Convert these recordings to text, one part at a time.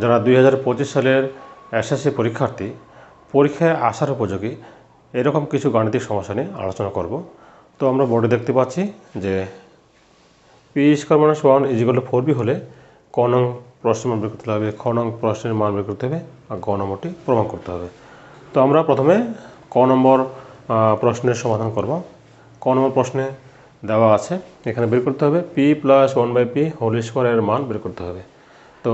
যারা দুই হাজার পঁচিশ সালের এসএসসি পরীক্ষার্থী, পরীক্ষায় আসার উপযোগী, এরকম কিছু গাণিতিক সমস্যা নিয়ে আলোচনা করব। তো আমরা বোর্ডে দেখতে পাচ্ছি যে P square minus one is equal to four B হলে ক নং প্রশ্নের মান বের করতে হবে, খ নং প্রশ্নের মান বের করতে হবে আর গ নম্বরটি প্রমাণ করতে হবে। তো আমরা প্রথমে ক নম্বর প্রশ্নের সমাধান করব। ক নম্বর প্রশ্নে দেওয়া আছে, এখানে বের করতে হবে P plus one by P whole স্কোয়ারের মান বের করতে হবে। তো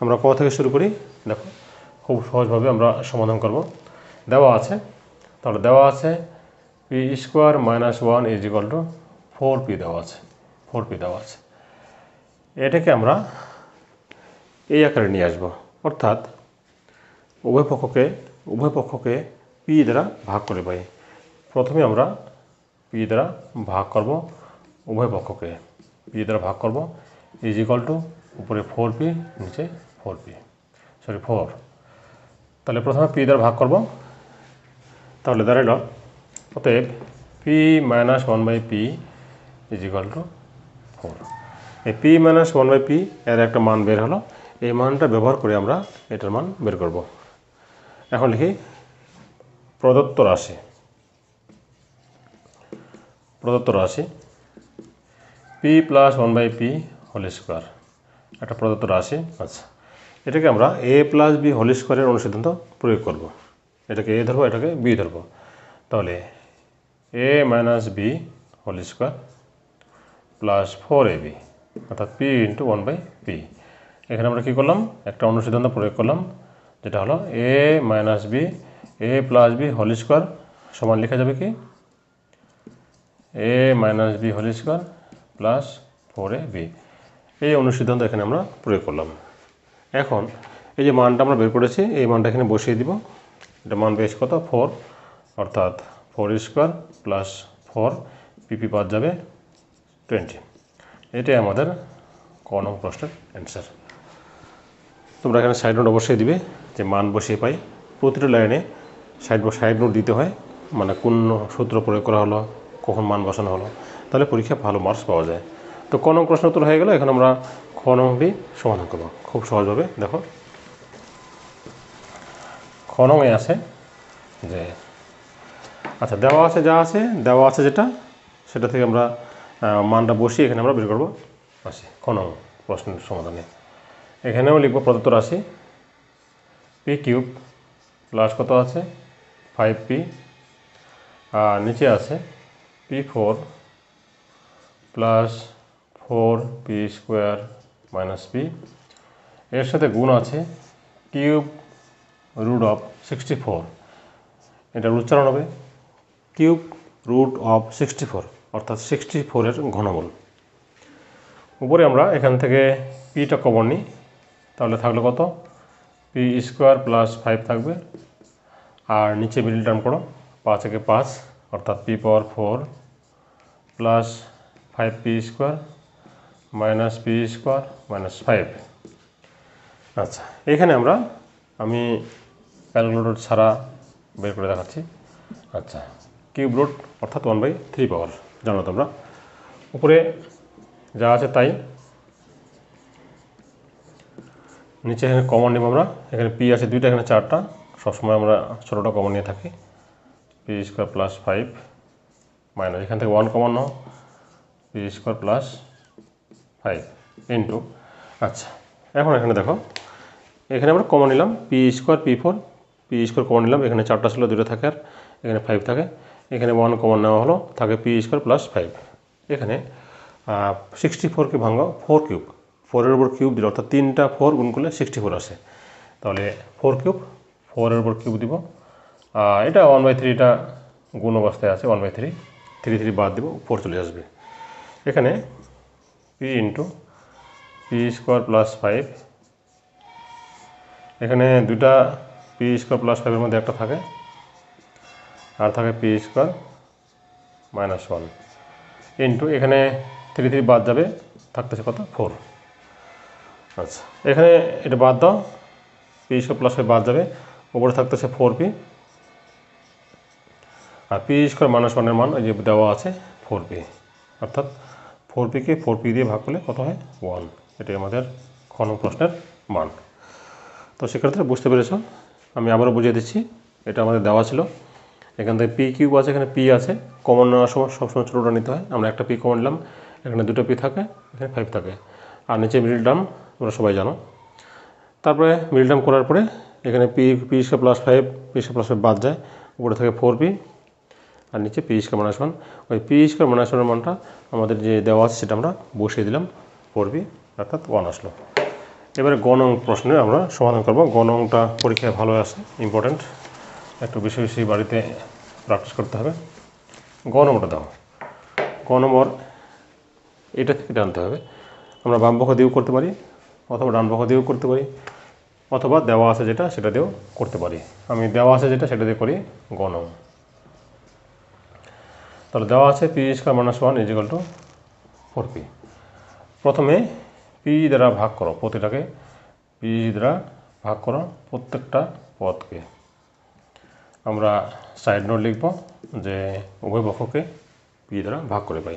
আমরা ক থেকে শুরু করি? দেখো, খুব সহজভাবে আমরা সমাধান করব। দেওয়া আছে। তাহলে দেওয়া আছে P square minus one is equal to four P দেওয়া আছে। ফোর পি দেওয়া আছে। এটাকে আমরা এই আকারে নিয়ে আসব। অর্থাৎ উভয় পক্ষকে উভয় পক্ষকে পি দ্বারা ভাগ করে পাই প্রথমে আমরা পি দ্বারা ভাগ করব, উভয় পক্ষকে পি দ্বারা ভাগ করব। ইজ ইকাল টু উপরে ফোর পি নিচে ফোর পি সরি ফোর তাহলে প্রথমে পি দ্বারা ভাগ করব। তাহলে দাঁড়াইল। অতএব P minus one by P is equal to four এই P minus one by P এর একটা মান বের হলো। এই মানটা ব্যবহার করে আমরা এটার মান বের করব। এখন লিখি, প্রদত্ত রাশি। প্রদত্ত রাশি। P plus one by P whole square একটা প্রদত্ত রাশি আচ্ছা। এটাকে আমরা এ প্লাস বি হোল স্কোয়ারের অনুসিদ্ধান্ত প্রয়োগ করব। এটাকে এ ধরবো, এটাকে বি ধরবো। তাহলে A minus B whole square plus four A B অর্থাৎ P into one by P এখানে আমরা কী করলাম? একটা অনুসিদ্ধান্ত প্রয়োগ করলাম, যেটা হলো A minus B A plus B whole square সমান লেখা যাবে কি? A minus B whole square plus four A B এই অনুসিদ্ধান্ত এখানে আমরা প্রয়োগ করলাম। এখন এই যে মানটা আমরা বের করেছি, এই মানটা এখানে বসিয়ে দিব। এটা মান বেশ কত? ফোর অর্থাৎ four square plus four P P পাওয়া যাবে টোয়েন্টি এটাই আমাদের ক নং প্রশ্নের অ্যান্সার তোমরা এখানে সাইড নোট অবশ্যই দিবে যে মান বসিয়ে পাই। প্রতিটা লাইনে সাইড সাইড নোট দিতে হয় মানে কোন সূত্র প্রয়োগ করা হলো, কখন মান বসানো হলো। তাহলে পরীক্ষায় ভালো মার্কস পাওয়া যায়। তো ক নং প্রশ্ন উত্তর হয়ে গেল, এখন আমরা খ নংটি সমাধান করব। খুব সহজভাবে দেখো। খ নংয়ে আছে যে আচ্ছা দেওয়া আছে যা আছে, দেওয়া আছে যেটা, সেটা থেকে আমরা মানটা বসিয়ে এখানে আমরা বের করব। আসি, খ নং প্রশ্নের সমাধানে। এখানেও লিখব প্রদত্ত রাশি। পি কিউব প্লাস কত আছে? ফাইভ পি আর নিচে আছে P four plus four P square minus P. এর সাথে গুণ আছে cube root of sixty four. এটার উচ্চারণ হবে cube root of sixty four, অর্থাৎ সিক্সটি ফোরের ঘনমূল। উপরে আমরা এখান থেকে পিটা কমন নিই, তাহলে থাকল কত? পি স্কোয়ার প্লাস ফাইভ থাকবে। আর নিচে মিডিল টার্ম করো, পাঁচ একে পাঁচ, অর্থাৎ P power four plus five P square. Minus P square minus five. আচ্ছা এখানে আমরা, আমি ক্যালকুলেটর ছাড়া বের করে দেখাচ্ছি। আচ্ছা কিউব রুট অর্থাৎ ওয়ান বাই থ্রি পাওয়ার, জানো তোমরা? উপরে যা আছে তাই। নিচে এখানে কমন নেব আমরা, এখানে পি আছে দুইটা, এখানে চারটা। সবসময় আমরা ছোটোটা কমন নিয়ে থাকি। P square plus five minus, এখান থেকে ওয়ান কমন নাও। P square plus five into আচ্ছা এখন এখানে দেখো, এখানে আমরা কমন নিলাম P square P four P square common নিলাম, এখানে চারটা ছিল দুটো থাকে আর এখানে ফাইভ থাকে। এখানে ওয়ান কমন নেওয়া হলো, থাকে পি স্কোয়ার প্লাস ফাইভ এখানে সিক্সটি ফোরকে ভাঙো ফোর কিউব ফোরের উপর কিউব দিল, অর্থাৎ তিনটা ফোর গুণ করলে সিক্সটি ফোর আসে। তাহলে ফোর কিউব ফোরের উপর কিউব দিব। এটা ওয়ান বাই থ্রিটা গুণ অবস্থায় আছে one by three three three বাদ দিব ফোর চলে আসবে। এখানে P into P square plus five এখানে দুটা পি স্কোয়ার প্লাস ফাইভের মধ্যে একটা থাকে, আর থাকে P square minus one into এখানে থ্রি থ্রি বাদ যাবে, থাকতেছে কত? ফোর আচ্ছা এখানে এটা বাদ দাও পি স্কোয়ার প্লাস ফাইভ বাদ যাবে, উপরে থাকতেছে ফোর পি আর পি স্কোয়ার মাইনাস ওয়ানের মান ওই যে দেওয়া আছে ফোর পি অর্থাৎ ফোর পিকে ফোর পি দিয়ে ভাগ করলে কত হয়? ওয়ান। এটাই আমাদের খ নং প্রশ্নের মান। তো সেক্ষেত্রে বুঝতে পেরেছ, আমি আবারও বুঝিয়ে দিচ্ছি, এটা আমাদের দেওয়া ছিল। এখান থেকে পি কিউব আছে, এখানে পি আছে। কমন নেওয়ার সময় সবসময় ছোটোটা নিতে হয়। আমরা একটা পি কমন নিলাম, এখানে দুটো পি থাকে, এখানে ফাইভ থাকে। আর নিচে মিডিল টার্ম তোমরা সবাই জানো। তারপরে মিডিল টার্ম করার পরে এখানে P P square plus five P square plus five বাদ যায়। উপরে থাকে ফোর পি। আর নিচে পি স্কোয়ার মাইনাস ওয়ান ওই পি স্কোয়ার মাইনাস ওয়ানের মানটা আমাদের যে দেওয়া আছে সেটা আমরা বসিয়ে দিলাম। ফোর পি অর্থাৎ ওয়ান আসলো। এবারে গণং প্রশ্নে আমরা সমাধান করব। গণংটা পরীক্ষায় ভালো আসে ইম্পর্ট্যান্ট একটু বেশি বেশি বাড়িতে প্র্যাকটিস করতে হবে। গ নম্বরটা দাও। গ নম্বর এটা থেকে জানতে হবে। আমরা বাম পক্ষ দিয়েও করতে পারি, অথবা ডান পক্ষ দিয়েও করতে পারি, অথবা দেওয়া আছে যেটা সেটা দিয়েও করতে পারি। আমি দেওয়া আছে যেটা সেটা দিয়ে করি গ নং তাহলে দেওয়া আছে P square minus one is equal to four P প্রথমে পি দ্বারা ভাগ করো প্রতিটাকে পি দ্বারা ভাগ করো প্রত্যেকটা পদকে। আমরা সাইড নোট লিখব যে উভয় পক্ষকে পি দ্বারা ভাগ করে পাই।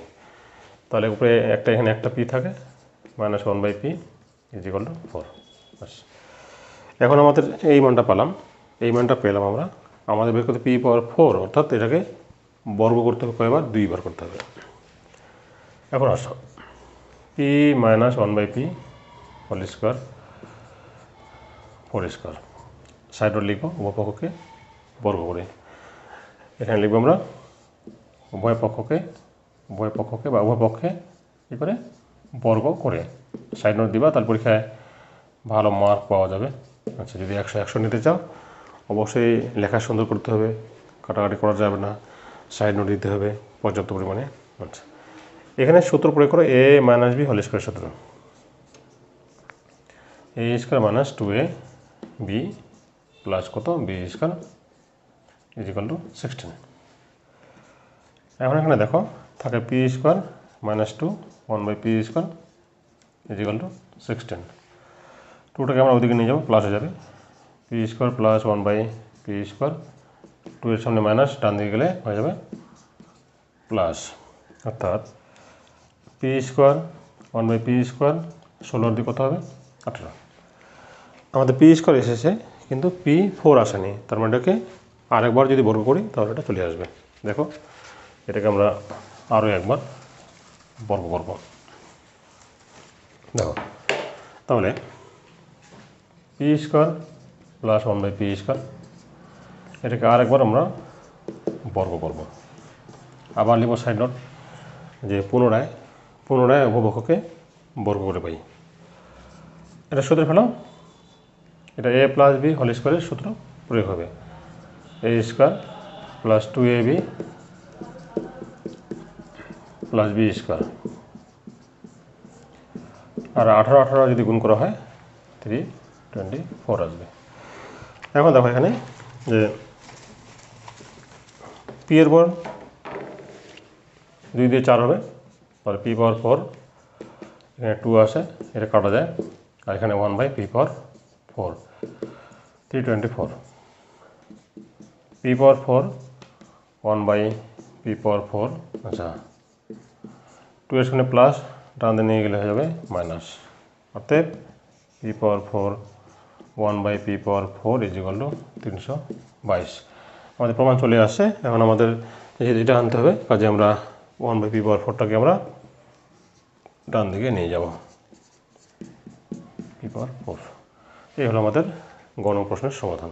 তাহলে উপরে একটা, এখানে একটা পি থাকে minus one by P is equal to four বাস এখন আমাদের এই মানটা পেলাম। এই মানটা পেলাম আমরা। আমাদের বের করতে পি পাওয়ার ফোর অর্থাৎ এটাকে বর্গ করতে হবে কয়বার? দুইবার করতে হবে। এখন আসো। P minus one by P whole square four square side লিখব, উভয় পক্ষকে বর্গ করে। এখানে লিখব আমরা উভয় পক্ষকে উভয় পক্ষকে বা উভয় পক্ষে কী করে? বর্গ করে। সাইড নোট দিবা তার পরীক্ষায় ভালো মার্ক পাওয়া যাবে। আচ্ছা যদি একশো একশো নিতে চাও, অবশ্যই লেখা সুন্দর করতে হবে। কাটাকাটি করা যাবে না। সাইড নোট দিতে হবে পর্যাপ্ত পরিমাণে। আচ্ছা। এখানে সূত্র প্রয়োগ করো A minus B whole square সূত্র। A square minus two A B plus কত? B square is equal to sixteen এখন এখানে দেখো, থাকে P square minus two one by P square is equal to sixteen টুটাকে আমরা ওদিকে নিয়ে যাব প্লাস হয়ে যাবে। P square plus one by P square two এর সামনে মাইনাস ডান দিকে গেলে হয়ে যাবে প্লাস অর্থাৎ P square one by P square ষোলোর দিকে কত হবে আঠেরো আমাদের পি স্কোয়ার এসেছে কিন্তু পি ফোর আসেনি তার মানে এটাকে আরেকবার যদি বর্গ করি তাহলে এটা চলে আসবে দেখো এটাকে আমরা আরও একবার বর্গ করব দেখো তাহলে P square plus one by P square এটাকে আরেকবার আমরা বর্গ করব। আবার লিখব সাইড যে পুনরায় পুনরায় উপভোগকে বর্গ করে পাই। এটা সূত্রে ফেলাম এটা এ প্লাস বি হোল স্কোয়ারের সূত্র প্রয়োগ হবে। A square plus two A B plus B square আর আঠারো আঠারো যদি গুণ করা হয় থ্রি টোয়েন্টি ফোর আসবে। এখন দেখো এখানে যে পি এর পর দুই দিয়ে চার হবে। তাহলে পি পাওয়ার ফোর এখানে টু আসে, এটা কাটা যায়। আর এখানে one by P power four three twenty four P power four one by P power four আচ্ছা। টু এর সামনে প্লাস ডান দিয়ে নিয়ে গেলে হয়ে যাবে মাইনাস অর্থাৎ P power four one by P power four is equal to তিনশো বাইশ। আমাদের প্রমাণ চলে আসে। এখন আমাদের এটা আনতে হবে, কাজে আমরা ওয়ান বাই পি পাওয়ার ফোরটাকে আমরা ডান দিকে নিয়ে যাব। পি পাওয়ার ফোর এই হলো আমাদের গণ প্রশ্নের সমাধান।